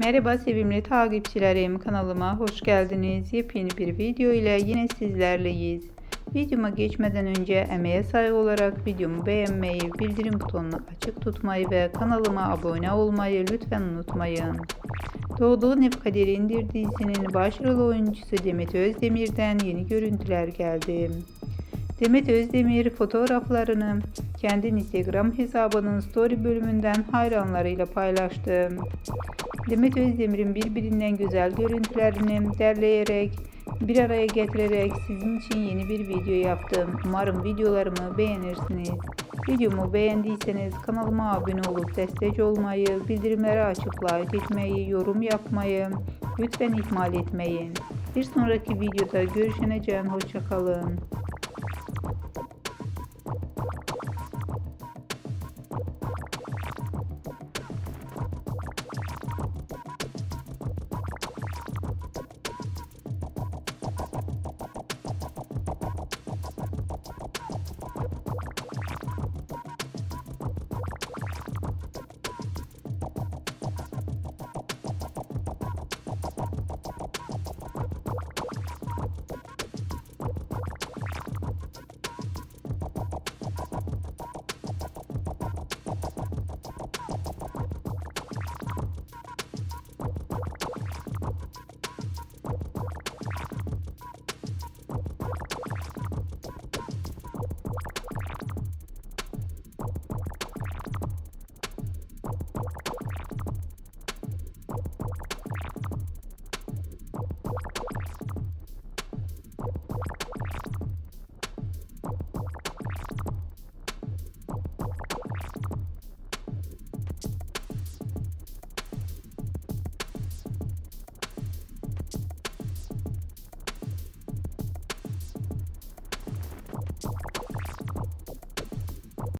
Merhaba sevimli takipçilerim kanalıma hoş geldiniz. Yepyeni bir video ile yine sizlerleyiz. Videoma geçmeden önce emeğe saygı olarak videomu beğenmeyi, bildirim butonunu açık tutmayı ve kanalıma abone olmayı lütfen unutmayın. Kaderi İndir dizisinin başrol oyuncusu Demet Özdemir'den yeni görüntüler geldi. Demet Özdemir fotoğraflarını kendi Instagram hesabının story bölümünden hayranlarıyla paylaştı. Demet Özdemir'in birbirinden güzel görüntülerini derleyerek bir araya getirerek sizin için yeni bir video yaptım. Umarım videolarımı beğenirsiniz. Videomu beğendiyseniz kanalıma abone olup destek olmayı, bildirimleri açık like etmeyi, yorum yapmayı lütfen ihmal etmeyin. Bir sonraki videoda görüşene can hoşçakalın.